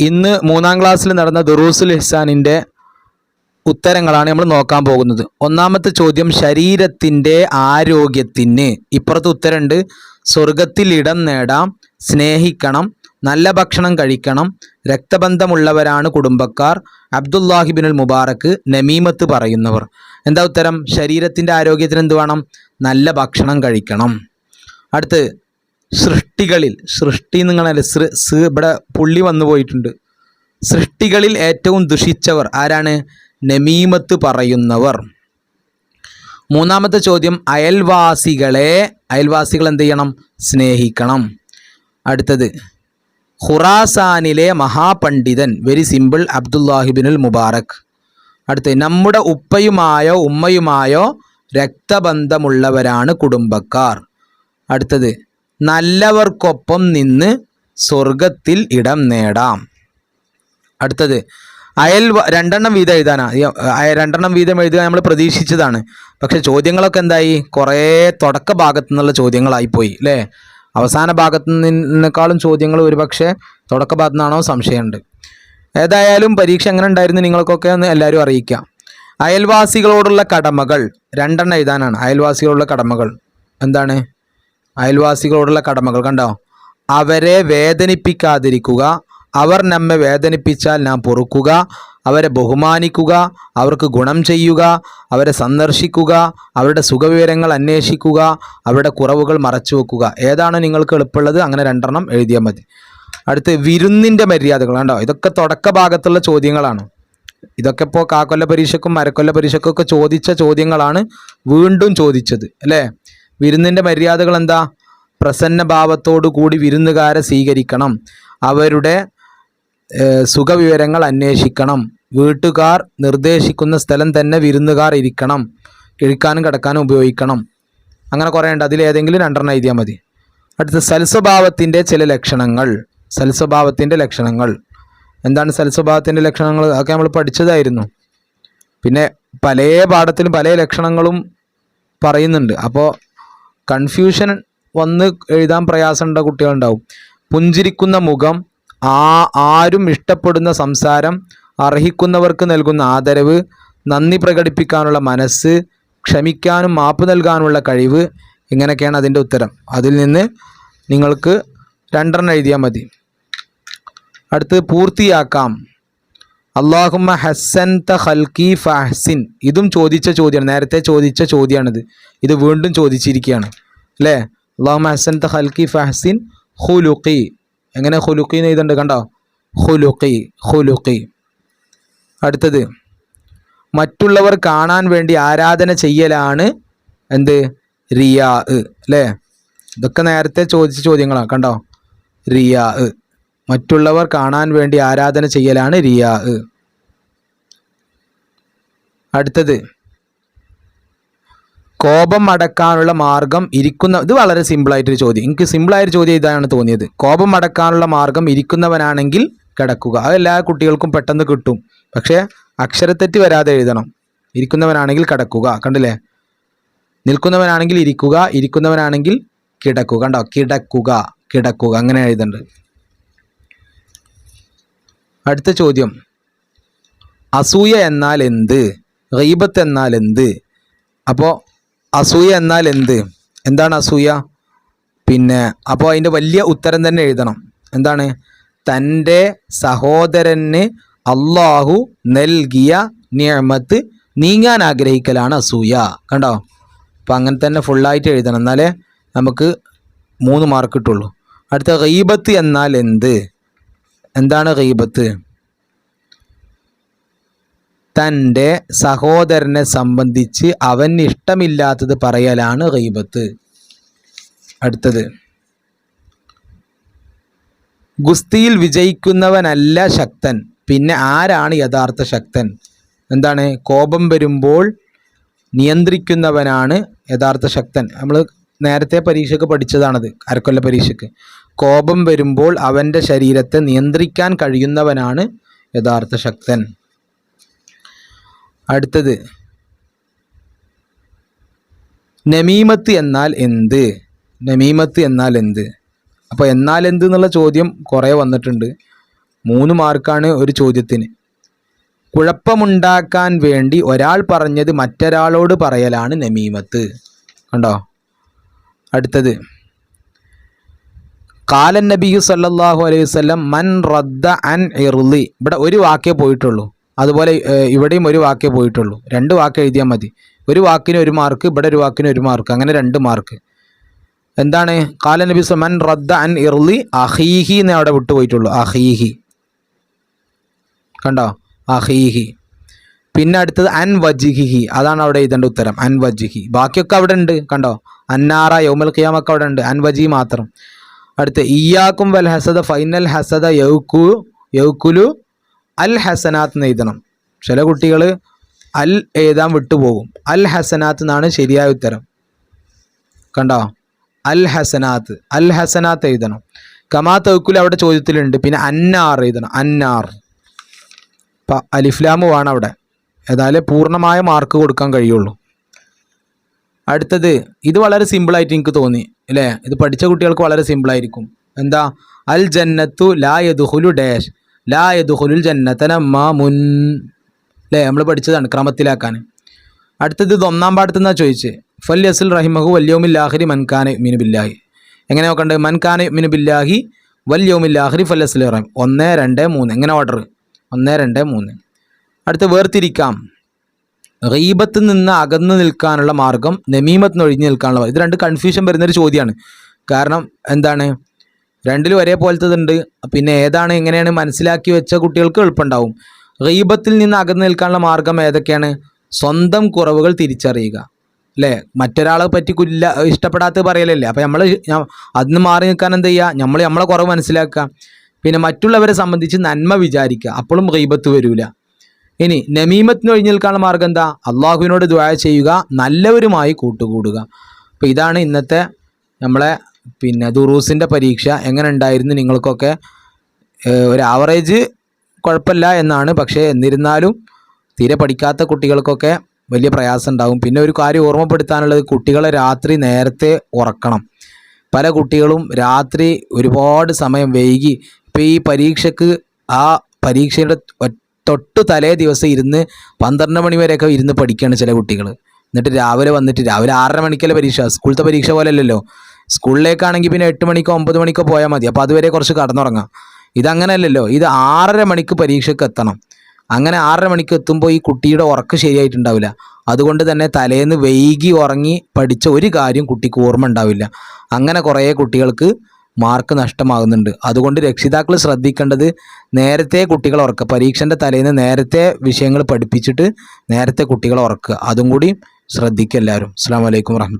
ഇന്ന് മൂന്നാം ക്ലാസ്സിൽ നടന്ന ദുറൂസുൽ ഇഹ്സാനിന്റെ ഉത്തരങ്ങളാണ് നമ്മൾ നോക്കാൻ പോകുന്നത്. ഒന്നാമത്തെ ചോദ്യം ശരീരത്തിന്റെ ആരോഗ്യത്തിന്. ഇപ്പുറത്ത് ഉത്തരമുണ്ട് സ്വർഗത്തിൽ ഇടം നേടാം സ്നേഹിക്കണം നല്ല ഭക്ഷണം കഴിക്കണം രക്തബന്ധമുള്ളവരാണ് കുടുംബക്കാർ അബ്ദുല്ലാഹിബിനുൽ മുബാറക്ക് നമീമത്ത് പറയുന്നവർ. എന്താ ഉത്തരം? ശരീരത്തിന്റെ ആരോഗ്യത്തിന് എന്ത് വേണം? നല്ല ഭക്ഷണം കഴിക്കണം. അടുത്ത് സൃഷ്ടികളിൽ സൃഷ്ടി നിങ്ങളല്ലേ സൃ ഇവിടെ പുള്ളി വന്നു പോയിട്ടുണ്ട്. സൃഷ്ടികളിൽ ഏറ്റവും ദുഷിച്ചവർ ആരാണ്? നമീമത്ത് പറയുന്നവർ. മൂന്നാമത്തെ ചോദ്യം അയൽവാസികളെ അയൽവാസികൾ എന്ത് ചെയ്യണം? സ്നേഹിക്കണം. അടുത്തത് ഖുറാസാനിലെ മഹാപണ്ഡിതൻ വെരി സിമ്പിൾ അബ്ദുല്ലാഹിബിനുൽ മുബാറക്. അടുത്ത് നമ്മുടെ ഉപ്പയുമായോ ഉമ്മയുമായോ രക്തബന്ധമുള്ളവരാണ് കുടുംബക്കാർ. അടുത്തത് നല്ലവർക്കൊപ്പം നിന്ന് സ്വർഗത്തിൽ ഇടം നേടാം. അടുത്തത് അയൽ രണ്ടെണ്ണം വീതം എഴുതാനാ. അയ- രണ്ടെണ്ണം വീതം എഴുതുക നമ്മൾ പ്രതീക്ഷിച്ചതാണ്. പക്ഷെ ചോദ്യങ്ങളൊക്കെ എന്തായി? കുറേ തുടക്ക ഭാഗത്തു നിന്നുള്ള ചോദ്യങ്ങളായിപ്പോയി അല്ലേ? അവസാന ഭാഗത്തു നിന്നേക്കാളും ചോദ്യങ്ങൾ ഒരുപക്ഷെ തുടക്ക ഭാഗത്തു നിന്നാണോ സംശയമുണ്ട്. ഏതായാലും പരീക്ഷ എങ്ങനെ ഉണ്ടായിരുന്നു നിങ്ങൾക്കൊക്കെ ഒന്ന് എല്ലാവരും അറിയിക്കാം. അയൽവാസികളോടുള്ള കടമകൾ രണ്ടെണ്ണം എഴുതാനാണ്. അയൽവാസികളോടുള്ള കടമകൾ എന്താണ്? അയൽവാസികളോടുള്ള കടമകൾ കണ്ടോ? അവരെ വേദനിപ്പിക്കാതിരിക്കുക. അവർ നമ്മെ വേദനിപ്പിച്ചാൽ നാം പൊറുക്കുക. അവരെ ബഹുമാനിക്കുക. അവർക്ക് ഗുണം ചെയ്യുക. അവരെ സന്ദർശിക്കുക. അവരുടെ സുഖവിവരങ്ങൾ അന്വേഷിക്കുക. അവരുടെ കുറവുകൾ മറച്ചു വെക്കുക. ഏതാണോ നിങ്ങൾക്ക് എളുപ്പമുള്ളത്? അങ്ങനെ രണ്ടെണ്ണം എഴുതിയാൽ മതി. അടുത്ത് വിരുന്നിന്റെ മര്യാദകൾ കണ്ടോ? ഇതൊക്കെ തുടക്ക ഭാഗത്തുള്ള ചോദ്യങ്ങളാണ്. ഇതൊക്കെ ഇപ്പോൾ കാക്കൊല്ല പരീക്ഷക്കും മരക്കൊല്ല പരീക്ഷക്കും ഒക്കെ ചോദിച്ച ചോദ്യങ്ങളാണ് വീണ്ടും ചോദിച്ചത് അല്ലേ? വിരുന്നിന്റെ മര്യാദകൾ എന്താ? പ്രസന്നഭാവത്തോടു കൂടി വിരുന്നുകാരെ സ്വീകരിക്കണം. അവരുടെ സുഖവിവരങ്ങൾ അന്വേഷിക്കണം. വീട്ടുകാർ നിർദ്ദേശിക്കുന്ന സ്ഥലം തന്നെ വിരുന്നുകാർ ഇരിക്കണം. കിഴിക്കാനും കിടക്കാനും ഉപയോഗിക്കണം. അങ്ങനെ കുറേ ഉണ്ട്. അതിലേതെങ്കിലും രണ്ടെണ്ണം എഴുതിയാൽ മതി. അടുത്ത സൽസ്വഭാവത്തിന്റെ ചില ലക്ഷണങ്ങൾ. സൽസ്വഭാവത്തിന്റെ ലക്ഷണങ്ങൾ. എന്താണ് സൽസ്വഭാവത്തിന്റെ ലക്ഷണങ്ങൾ? അതൊക്കെ നമ്മൾ പഠിച്ചതായിരുന്നു. പിന്നെ പല പാഠത്തിലും പല ലക്ഷണങ്ങളും പറയുന്നുണ്ട്. അപ്പോൾ കൺഫ്യൂഷൻ വന്ന് എഴുതാൻ പ്രയാസമുണ്ട കുട്ടികളുണ്ടാവും. പുഞ്ചിരിക്കുന്ന മുഖം ആ ആരും ഇഷ്ടപ്പെടുന്ന സംസാരം അർഹിക്കുന്നവർക്ക് നൽകുന്ന ആദരവ് നന്ദി പ്രകടിപ്പിക്കാനുള്ള മനസ്സ് ക്ഷമിക്കാനും മാപ്പ് നൽകാനുള്ള കഴിവ് ഇങ്ങനെയൊക്കെയാണ് അതിന്റെ ഉത്തരം. അതിൽ നിന്ന് നിങ്ങൾക്ക് രണ്ടെണ്ണം എഴുതിയാൽ മതി. അടുത്ത് പൂർത്തിയാക്കാം. അള്ളാഹുമ്മ ഹസൻ ത ഹൽക്കി ഫഹസിൻ. ഇതും ചോദിച്ച ചോദ്യമാണ്. നേരത്തെ ചോദിച്ച ചോദ്യമാണിത്. ഇത് വീണ്ടും ചോദിച്ചിരിക്കുകയാണ്. അല്ലേ? അള്ളാഹുമ്മ ഹസൻ ത ഹൽക്കി ഫഹസിൻ ഹുലുഖി എങ്ങനെ ഹുലുഖി എന്ന് ഇതുണ്ട് കണ്ടോ? ഹുലുഖി ഹുലുഖി അടുത്തത്. മറ്റുള്ളവർ കാണാൻ വേണ്ടി ആരാധന ചെയ്യലാണ് എന്ത്? റിയാ. അല്ലേ? ഇതൊക്കെ നേരത്തെ ചോദിച്ച ചോദ്യങ്ങളാണ്. കണ്ടോ? റിയാ. മറ്റുള്ളവർ കാണാൻ വേണ്ടി ആരാധന ചെയ്യലാണ് റിയാ. അടുത്തത്. കോപം അടക്കാനുള്ള മാർഗം ഇരിക്കുന്ന ഇത് വളരെ സിമ്പിളായിട്ടൊരു ചോദ്യം. എനിക്ക് സിമ്പിളായൊരു ചോദ്യം ഇതാണ് തോന്നിയത്. കോപം അടക്കാനുള്ള മാർഗം ഇരിക്കുന്നവനാണെങ്കിൽ കിടക്കുക. അത് എല്ലാ കുട്ടികൾക്കും പെട്ടെന്ന് കിട്ടും. പക്ഷേ അക്ഷരത്തെറ്റ് വരാതെ എഴുതണം. ഇരിക്കുന്നവനാണെങ്കിൽ കിടക്കുക. കണ്ടില്ലേ? നിൽക്കുന്നവനാണെങ്കിൽ ഇരിക്കുക ഇരിക്കുന്നവനാണെങ്കിൽ കിടക്കുക. കണ്ടോ? കിടക്കുക കിടക്കുക. അങ്ങനെ എഴുതുന്നുണ്ട് അടുത്ത ചോദ്യം. അസൂയ എന്നാൽ എന്ത്? റീബത്ത് എന്നാൽ എന്ത്? അപ്പോൾ അസൂയ എന്നാൽ എന്ത്? എന്താണ് അസൂയ? പിന്നെ അപ്പോൾ അതിന്റെ വലിയ ഉത്തരം തന്നെ എഴുതണം. എന്താണ്? തന്റെ സഹോദരന് അള്ളാഹു നൽകിയ നിയമത്ത് നീങ്ങാൻ ആഗ്രഹിക്കലാണ് അസൂയ. കണ്ടോ? അപ്പം അങ്ങനെ തന്നെ ഫുള്ളായിട്ട് എഴുതണം. എന്നാലേ നമുക്ക് മൂന്ന് മാർക്ക് കിട്ടുള്ളൂ. അടുത്ത റീബത്ത് എന്നാൽ എന്ത്? എന്താണ് റീബത്ത് തന്റെ സഹോദരനെ സംബന്ധിച്ച് അവൻ ഇഷ്ടമില്ലാത്തത് പറയലാണ് ഗൈബത്ത്. അടുത്തത്. ഗുസ്തിയിൽ വിജയിക്കുന്നവനല്ല ശക്തൻ. പിന്നെ ആരാണ് യഥാർത്ഥ ശക്തൻ? എന്താണ്? കോപം വരുമ്പോൾ നിയന്ത്രിക്കുന്നവനാണ് യഥാർത്ഥ ശക്തൻ. നമ്മൾ നേരത്തെ പരീക്ഷയ്ക്ക് പഠിച്ചതാണത് അരക്കൊല്ല പരീക്ഷയ്ക്ക്. കോപം വരുമ്പോൾ അവന്റെ ശരീരത്തെ നിയന്ത്രിക്കാൻ കഴിയുന്നവനാണ് യഥാർത്ഥ ശക്തൻ. അടുത്തത് നമീമത്ത് എന്നാൽ എന്ത്? നമീമത്ത് എന്നാൽ എന്ത്? അപ്പോൾ എന്നാൽ എന്ത് എന്നുള്ള ചോദ്യം കുറേ വന്നിട്ടുണ്ട്. മൂന്ന് മാർക്കാണ് ഒരു ചോദ്യത്തിന്. കുഴപ്പമുണ്ടാക്കാൻ വേണ്ടി ഒരാൾ പറഞ്ഞത് മറ്റൊരാളോട് പറയലാണ് നമീമത്ത്. കണ്ടോ? അടുത്തത് കാലൻ നബിയു സല്ലാഹു അലൈഹി വല്ലം മൻ റദ്ദ അൻ ഇർലി. ഇവിടെ ഒരു വാക്കേ പോയിട്ടുള്ളൂ. അതുപോലെ ഇവിടെയും ഒരു വാക്കേ പോയിട്ടുള്ളൂ. രണ്ട് വാക്ക് എഴുതിയാൽ മതി. ഒരു വാക്കിന് ഒരു മാർക്ക് ഇവിടെ ഒരു വാക്കിന് ഒരു മാർക്ക് അങ്ങനെ രണ്ട് മാർക്ക്. എന്താണ്? കാല നബി മൻ റദ്ദ അൻ ഇർലി അഹീഹി എന്ന് അവിടെ വിട്ടുപോയിട്ടുള്ളൂ. അഹീഹി. കണ്ടോ? അഹീഹി. പിന്നെ അടുത്തത് അൻ വജിഹിഹി. അതാണ് അവിടെ എഴുതേണ്ട ഉത്തരം. അൻ വജിഹി. ബാക്കിയൊക്കെ അവിടെ ഉണ്ട്. കണ്ടോ? അന്നാറ യൗമൽ ഖിയാമൊക്കെ അവിടെ ഉണ്ട്. അൻ വജി മാത്രം. അടുത്ത് ഇയാക്കും വൽ ഹസദ ഫൈനൽ ഹസദ യൗക്കു യൗക്കുലു അൽ ഹസനാത്ത് എഴുതണം. ചില കുട്ടികൾ അൽ എഴുതാൻ വിട്ടുപോകും. അൽ ഹസനാത്ത് എന്നാണ് ശരിയായ ഉത്തരം. കണ്ടോ? അൽ ഹസനാത്ത്. അൽ ഹസനാത്ത് എഴുതണം. കമാ തൗക്കുൽ അവിടെ ചോദ്യത്തിലുണ്ട്. പിന്നെ അന്നാർ എഴുതണം. അന്നാർ. ഇപ്പം ആണ് അവിടെ. ഏതായാലും പൂർണമായ മാർക്ക് കൊടുക്കാൻ കഴിയുള്ളൂ. അടുത്തത് ഇത് വളരെ സിമ്പിളായിട്ട് എനിക്ക് തോന്നി. അല്ലേ ഇത് പഠിച്ച കുട്ടികൾക്ക് വളരെ സിമ്പിളായിരിക്കും എന്താ? അൽ ജന്നത്തു ലാ യദുഹുലു ഡാഷ്. ലാ യദുഹുലുൽ ജന്നത്തനമ്മ മുൻ അല്ലേ നമ്മൾ പഠിച്ചതാണ് ക്രമത്തിലാക്കാൻ. അടുത്തത് ഇത് ഒന്നാം പാടത്തു നിന്നാണ് ചോദിച്ചത് ഫൽ യസുൽ റഹിമഹു വല്യോമില്ലാഹിരി മൻഖാന മിനുബില്ലാഹി എങ്ങനെ നോക്കണ്ടേ? മൻഖാന മിനുബില്ലാഹി വല്യോമില്ലാഹിരി ഫൽ യസുൽ റഹിം ഒന്ന് രണ്ട് മൂന്ന്. എങ്ങനെ ഓർഡർ? ഒന്ന് രണ്ട് മൂന്ന്. അടുത്ത് വേർതിരിക്കാം. ഗീബത്ത് നിന്ന് അകന്നു നിൽക്കാനുള്ള മാർഗം നമീമത്തിന് ഒഴിഞ്ഞു നിൽക്കാനുള്ള മാർഗം. ഇത് രണ്ട് കൺഫ്യൂഷൻ വരുന്നൊരു ചോദ്യമാണ്. കാരണം എന്താണ്? രണ്ടിലും ഒരേ ഒരേപോലത്തതുണ്ട് പിന്നെ ഏതാണ് എങ്ങനെയാണ് മനസ്സിലാക്കി വെച്ച കുട്ടികൾക്ക് എളുപ്പമുണ്ടാവും. റീബത്തിൽ നിന്ന് അകന്നു നിൽക്കാനുള്ള മാർഗം ഏതൊക്കെയാണ്? സ്വന്തം കുറവുകൾ തിരിച്ചറിയുക. അല്ലേ? മറ്റൊരാളെ പറ്റി കുല്ല ഇഷ്ടപ്പെടാത്തത് പറയലല്ലേ? അപ്പോൾ നമ്മൾ അതിന് മാറി നിൽക്കാൻ എന്ത് ചെയ്യുക? നമ്മൾ നമ്മളെ കുറവ് മനസ്സിലാക്കുക. പിന്നെ മറ്റുള്ളവരെ സംബന്ധിച്ച് നന്മ വിചാരിക്കുക. അപ്പോഴും റീബത്ത് വരില്ല ഇനി നമീമത്തിന് ഒഴിഞ്ഞു നിൽക്കാനുള്ള മാർഗം എന്താ? അള്ളാഹുവിനോട് ദ്വായ ചെയ്യുക നല്ലവരുമായി കൂട്ടുകൂടുക. അപ്പോൾ ഇതാണ് ഇന്നത്തെ നമ്മളെ പിന്നെ ദുറൂസിന്റെ പരീക്ഷ. എങ്ങനെ ഉണ്ടായിരുന്നു നിങ്ങൾക്കൊക്കെ? ഒരു ആവറേജ് കുഴപ്പമില്ല എന്നാണ്. പക്ഷേ എന്നിരുന്നാലും തീരെ പഠിക്കാത്ത കുട്ടികൾക്കൊക്കെ വലിയ പ്രയാസം ഉണ്ടാകും പിന്നെ ഒരു കാര്യം ഓർമ്മപ്പെടുത്താനുള്ളത് കുട്ടികളെ രാത്രി നേരത്തെ ഉറക്കണം. പല കുട്ടികളും രാത്രി ഒരുപാട് സമയം വൈകി. ഇപ്പോൾ ഈ പരീക്ഷയ്ക്ക് ആ പരീക്ഷയുടെ തൊട്ട് തലേ ദിവസം ഇരുന്ന് പന്ത്രണ്ട് മണി വരെയൊക്കെ ഇരുന്ന് പഠിക്കുകയാണ് ചില കുട്ടികൾ. എന്നിട്ട് രാവിലെ വന്നിട്ട് രാവിലെ ആറര മണിക്കല്ലേ പരീക്ഷ? സ്കൂളത്തെ പരീക്ഷ പോലെ അല്ലല്ലോ സ്കൂളിലേക്കാണെങ്കിൽ പിന്നെ എട്ട് മണിക്കോ ഒമ്പത് മണിക്കോ പോയാൽ മതി. അപ്പോൾ അതുവരെ കുറച്ച് കടന്നുറങ്ങാം. ഇതങ്ങനെയല്ലല്ലോ ഇത് ആറര മണിക്ക് പരീക്ഷയ്ക്ക് എത്തണം. അങ്ങനെ ആറര മണിക്ക് എത്തുമ്പോൾ ഈ കുട്ടിയുടെ ഉറക്ക് ശരിയായിട്ടുണ്ടാവില്ല. അതുകൊണ്ട് തന്നെ തലേന്ന് വൈകി ഉറങ്ങി പഠിച്ച ഒരു കാര്യം കുട്ടിക്ക് ഓർമ്മ ഉണ്ടാവില്ല. അങ്ങനെ കുറേ കുട്ടികൾക്ക് മാർക്ക് നഷ്ടമാകുന്നുണ്ട്. അതുകൊണ്ട് രക്ഷിതാക്കൾ ശ്രദ്ധിക്കേണ്ടത് നേരത്തെ കുട്ടികളെ ഉറക്കുക പരീക്ഷന്റെ തലേന്ന് നേരത്തെ വിഷയങ്ങൾ പഠിപ്പിച്ചിട്ട് നേരത്തെ കുട്ടികളെ ഉറക്കുക. അതും കൂടി ശ്രദ്ധിക്കുക എല്ലാവരും. അസ്സാം വലൈക്കും വർഹമത്തുള്ള